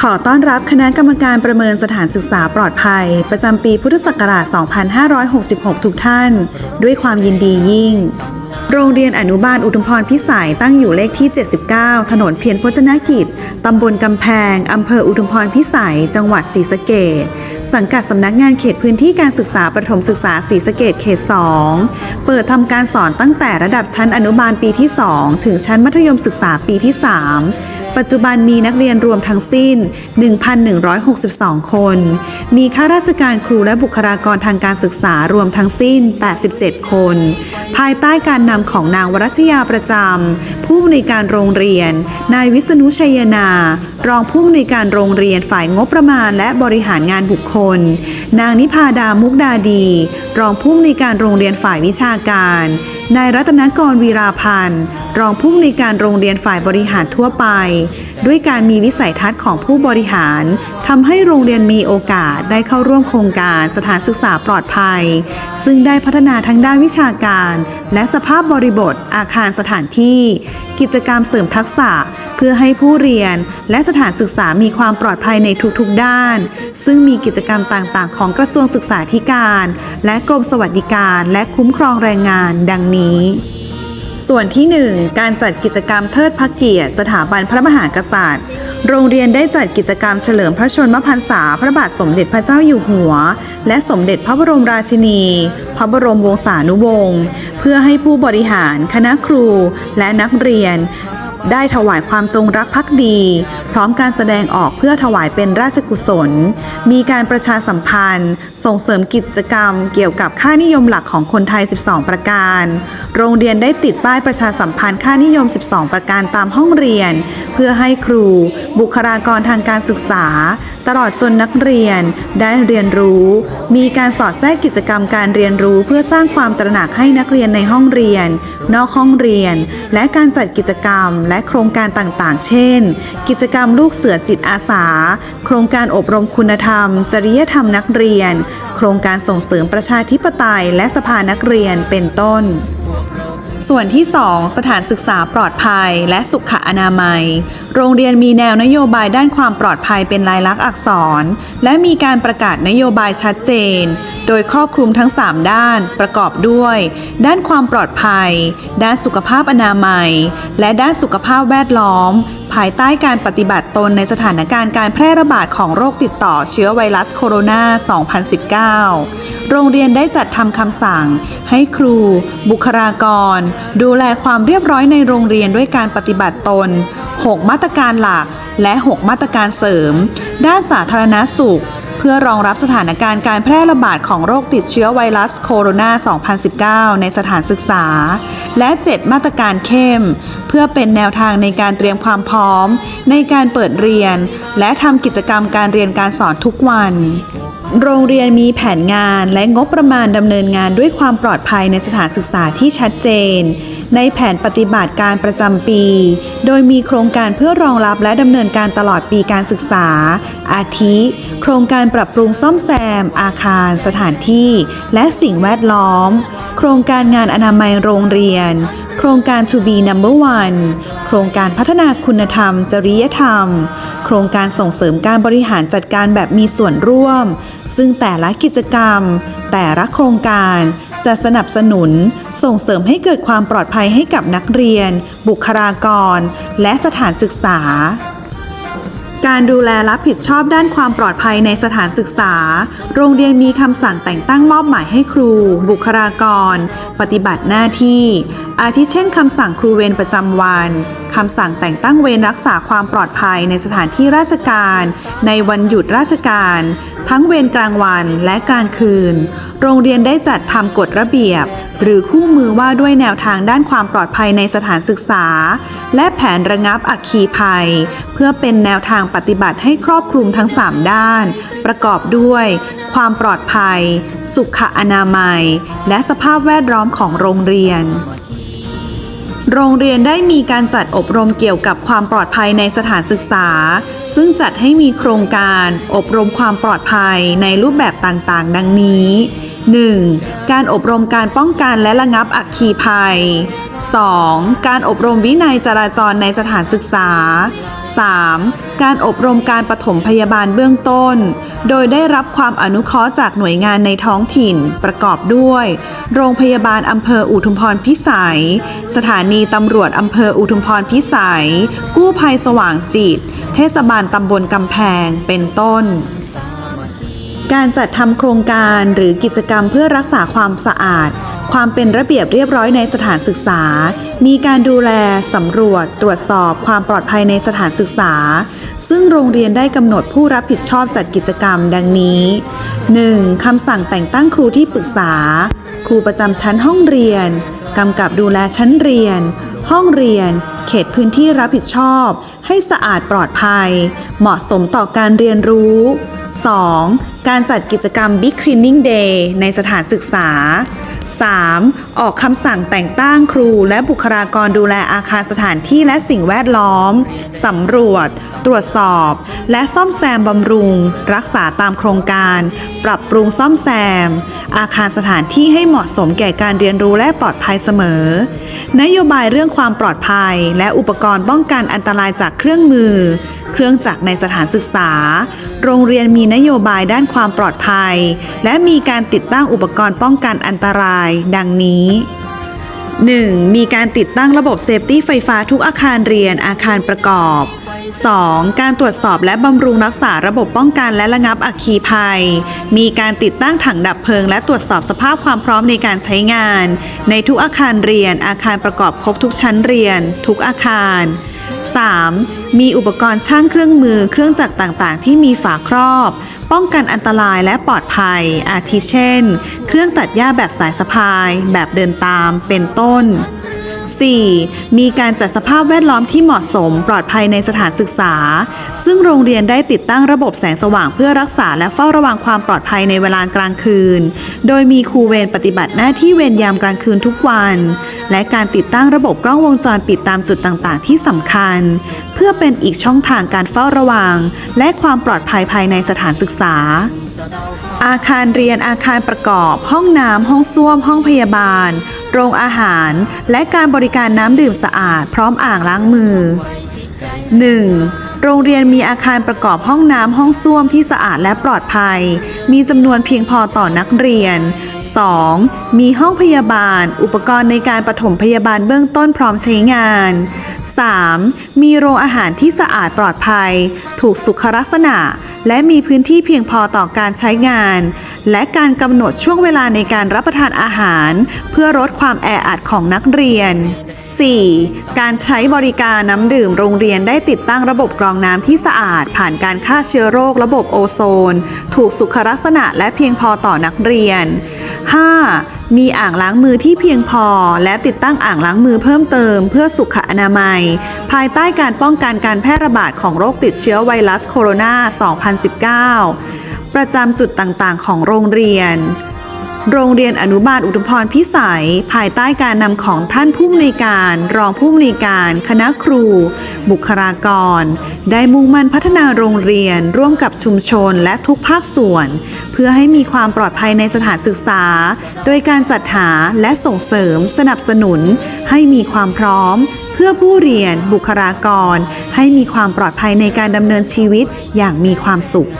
ขอต้อนรับคณะกรรมการประเมินสถานศึกษาปลอดภัย ประจำปีพุทธศักราช 2566 ทุกท่าน ด้วยความยินดียิ่ง โรงเรียนอนุบาลอุทุมพรพิสัยตั้งอยู่เลขที่ 79 ถนนเพียรพจนกิจ ตำบลกำแพง อำเภออุทุมพรพิสัย จังหวัดศรีสะเกษสังกัดสำนักงานเขตพื้นที่การศึกษาประถมศึกษาศรีสะเกษเขต 2 เปิดทำการสอนตั้งแต่ระดับชั้นอนุบาลปีที่ 2 ถึงชั้นมัธยมศึกษาปีที่ 3 ปัจจุบันมีนักเรียนรวมทั้งสิ้น 1,162 คน มีข้าราชการครูและบุคลากรทางการศึกษารวมทั้งสิ้น 87 คน ภายใต้การนำของนางวรัชยาประจำ ผู้อำนวยการโรงเรียน นายวิษณุชัยนา รองผู้อำนวยการโรงเรียนฝ่ายงบประมาณ และบริหารงานบุคคล นางนิพาดามุกดาดี รองผู้อำนวยการโรงเรียนฝ่ายวิชาการ นายรัตนกรวีราพันธ์ รองผู้อำนวยการโรงเรียนฝ่ายบริหารทั่วไป ด้วยการมีวิสัยทัศน์ของผู้บริหารทำให้โรงเรียนมีโอกาสได้เข้าร่วมโครงการสถานศึกษาปลอดภัย ซึ่งได้พัฒนาทั้งด้านวิชาการ และสภาพบริบทอาคารสถานที่ กิจกรรมเสริมทักษะ พื่อให้ผู้เรียนและสถานศึกษามีความปลอดภัยในทุกๆด้าน ซึ่งมีกิจกรรมต่างๆ ของกระทรวงศึกษาธิการ และกรมสวัสดิการ และคุ้มครองแรงงาน ดังนี้ส่วนที่ 1 การจัดกิจกรรมเทิดพระเกียรติ สถาบันพระมหากษัตริย์ โรงเรียนได้จัดกิจกรรมเฉลิมพระชนมพรรษาพระบาทสมเด็จพระเจ้าอยู่หัว และสมเด็จพระบรมราชินี พระบรมวงศานุวงศ์ เพื่อให้ผู้บริหาร คณะครู และนักเรียน ได้ถวายความจงรักภักดี พร้อมการแสดงออกเพื่อถวายเป็นราชกุศล มีการประชาสัมพันธ์ ส่งเสริมกิจกรรม เกี่ยวกับค่านิยมหลักของคนไทย 12 ประการ โรงเรียนได้ติดป้ายประชาสัมพันธ์ค่านิยม 12 ประการตามห้องเรียน เพื่อให้ครู บุคลากรทางการศึกษา ตลอดจนนักเรียน ได้เรียนรู้ มีการสอดแทรกกิจกรรมการเรียนรู้เพื่อสร้างความตระหนักให้นักเรียนในห้องเรียน นอกห้องเรียน และการจัดกิจกรรมและและโครงการต่างๆ เช่น กิจกรรมลูกเสือจิตอาสา โครงการอบรมคุณธรรม จริยธรรมนักเรียน โครงการส่งเสริมประชาธิปไตย และสภานักเรียนเป็นต้น ส่วนที่ 2 สถานศึกษาปลอดภัยและสุขอนามัย โรงเรียนมีแนวนโยบายด้านความปลอดภัยเป็นลายลักษณ์อักษร และมีการประกาศนโยบายชัดเจน โดยครอบคลุมทั้ง 3 ด้านประกอบด้วย ด้านความปลอดภัย ด้านสุขภาพอนามัย และด้านสุขภาพแวดล้อม ภายใต้การปฏิบัติตนในสถานการณ์การแพร่ระบาดของโรคติดต่อเชื้อไวรัสโคโรนา 2019 โรงเรียนได้จัดทำคำสั่ง ให้ครู บุคลากร ดูแลความเรียบร้อยในโรงเรียนด้วยการปฏิบัติตน 6 มาตรการหลัก และ 6 มาตรการเสริม ด้านสาธารณสุข เพื่อรองรับสถานการณ์การแพร่ระบาดของโรคติดเชื้อไวรัสโคโรนา 2019 ในสถานศึกษา และ 7 มาตรการเข้ม เพื่อเป็นแนวทางในการเตรียมความพร้อม ในการเปิดเรียน และทำกิจกรรมการเรียนการสอนทุกวัน โรงเรียนมีแผนงานและงบประมาณดำเนินงานด้วยความปลอดภัยในสถานศึกษาที่ชัดเจน ในแผนปฏิบัติการประจำปี โดยมีโครงการเพื่อรองรับและดำเนินการตลอดปีการศึกษา อาทิ โครงการปรับปรุงซ่อมแซม อาคาร สถานที่ และสิ่งแวดล้อม โครงการงานอนามัยโรงเรียน โครงการ To be number one โครงการพัฒนาคุณธรรม จริยธรรม โครงการส่งเสริมการบริหารจัดการแบบมีส่วนร่วม ซึ่งแต่ละกิจกรรม แต่ละโครงการจะสนับสนุน ส่งเสริมให้เกิดความปลอดภัยให้กับนักเรียน บุคลากร และสถานศึกษา การดูแลรับผิดชอบด้านความปลอดภัยในสถานศึกษา โรงเรียนมีคำสั่งแต่งตั้งมอบหมายให้ครู บุคลากร ปฏิบัติหน้าที่ อาทิเช่นคำสั่งครูเวรประจำวันคำสั่งแต่งตั้งเวรรักษาความปลอดภัยในสถานที่ราชการ ในวันหยุดราชการ ทั้งเวรกลางวันและกลางคืน โรงเรียนได้จัดทำกฎระเบียบ หรือคู่มือว่าด้วยแนวทางด้านความปลอดภัยในสถานศึกษา และแผนระงับอัคคีภัย เพื่อเป็นแนวทางปฏิบัติให้ครอบคลุมทั้ง 3 ด้าน ประกอบด้วย ความปลอดภัย สุขอนามัย และสภาพแวดล้อมของโรงเรียนโรงเรียนได้มีการจัดอบรมเกี่ยวกับความปลอดภัยในสถานศึกษา ซึ่งจัดให้มีโครงการ อบรมความปลอดภัยในรูปแบบต่างๆ ดังนี้ 1. การอบรมการป้องกันและระงับอัคคีภัย 2. การอบรมวินัยจราจรในสถานศึกษา 3. การอบรมการปฐมพยาบาลเบื้องต้น โดยได้รับความอนุเคราะห์จากหน่วยงานในท้องถิ่น ประกอบด้วย โรงพยาบาลอำเภออุทุมพรพิสัย สถานีตำรวจอำเภออุทุมพรพิสัย กู้ภัยสว่างจิต เทศบาลตำบลกำแพง เป็นต้น การจัดทำโครงการหรือกิจกรรมเพื่อรักษาความสะอาด ความเป็นระเบียบเรียบร้อยในสถานศึกษา มีการดูแลสำรวจ ตรวจสอบความปลอดภัยในสถานศึกษา ซึ่งโรงเรียนได้กำหนดผู้รับผิดชอบจัดกิจกรรมดังนี้ 1. คำสั่งแต่งตั้งครูที่ปรึกษา ครูประจำชั้นห้องเรียนกำกับดูแลชั้นเรียน ห้องเรียน เขตพื้นที่รับผิดชอบ ให้สะอาดปลอดภัย เหมาะสมต่อการเรียนรู้ 2. การจัดกิจกรรม Big Cleaning Day ในสถานศึกษา 3. ออกคำสั่งแต่งตั้งครูและบุคลากรดูแลอาคารสถานที่และสิ่งแวดล้อม สำรวจ ตรวจสอบ และซ่อมแซมบำรุง รักษาตามโครงการ ปรับปรุงซ่อมแซม อาคารสถานที่ให้เหมาะสมแก่การเรียนรู้และปลอดภัยเสมอ นโยบายเรื่องความปลอดภัย และอุปกรณ์ป้องกันอันตรายจากเครื่องมือ เครื่องจักรในสถานศึกษา โรงเรียนมีนโยบายด้านความปลอดภัย และมีการติดตั้งอุปกรณ์ป้องกันอันตราย ดังนี้ 1. มีการติดตั้งระบบเซฟตี้ไฟฟ้าทุกอาคารเรียนอาคารประกอบ 2. การตรวจสอบและบำรุงรักษาระบบป้องกันและระงับอัคคีภัย มีการติดตั้งถังดับเพลิง และตรวจสอบสภาพความพร้อมในการใช้งาน ในทุกอาคารเรียน อาคารประกอบครบทุกชั้นเรียน ทุกอาคาร 3. มีอุปกรณ์ช่างเครื่องมือเครื่องจักรต่างๆ ที่มีฝาครอบ ป้องกันอันตรายและปลอดภัย อาทิเช่น เครื่องตัดหญ้าแบบสายสะพาย แบบเดินตาม เป็นต้น 4. มีการจัดสภาพแวดล้อมที่เหมาะสมปลอดภัยในสถานศึกษา ซึ่งโรงเรียนได้ติดตั้งระบบแสงสว่างเพื่อรักษาและเฝ้าระวังความปลอดภัยในเวลากลางคืน โดยมีครูเวรปฏิบัติหน้าที่เวรยามกลางคืนทุกวัน และการติดตั้งระบบกล้องวงจรปิดตามจุดต่างๆ ที่สำคัญ เพื่อเป็นอีกช่องทางการเฝ้าระวัง และความปลอดภัยภายในสถานศึกษา อาคารเรียนอาคารประกอบ ห้องน้ำห้องส้วม ห้องพยาบาล โรงอาหาร และการบริการน้ำดื่มสะอาด พร้อมอ่างล้างมือ 1. โรงเรียนมีอาคารประกอบห้องน้ำห้องส้วมที่สะอาดและปลอดภัย มีจำนวนเพียงพอต่อนักเรียน 2. มีห้องพยาบาล อุปกรณ์ในการปฐมพยาบาลเบื้องต้นพร้อมใช้งาน 3. มีโรงอาหารที่สะอาดปลอดภัย ถูกสุขลักษณะ และมีพื้นที่เพียงพอต่อการใช้งาน และการกำหนดช่วงเวลาในการรับประทานอาหาร เพื่อลดความแออัดของนักเรียน 4. การใช้บริการน้ำดื่มโรงเรียนได้ติดตั้งระบบกรองน้ำที่สะอาด ผ่านการฆ่าเชื้อโรคระบบโอโซน ถูกสุขลักษณะและเพียงพอต่อนักเรียน 5. มีอ่างล้างมือที่เพียงพอ และติดตั้งอ่างล้างมือเพิ่มเติม เพื่อสุขอนามัย ภายใต้การป้องกันการแพร่ระบาดของโรคติดเชื้อไวรัสโคโรนา 2019 ประจำจุดต่างๆ ของโรงเรียน โรงเรียนอนุบาลอุทุมพรพิสัย ภายใต้การนำของท่านผู้อำนวยการ รองผู้อำนวยการ คณะครู บุคลากร ได้มุ่งมั่นพัฒนาโรงเรียนร่วมกับชุมชนและทุกภาคส่วน เพื่อให้มีความปลอดภัยในสถานศึกษา โดยการจัดหาและส่งเสริมสนับสนุน ให้มีความพร้อมเพื่อผู้เรียนบุคลากร ให้มีความปลอดภัยในการดำเนินชีวิตอย่างมีความสุข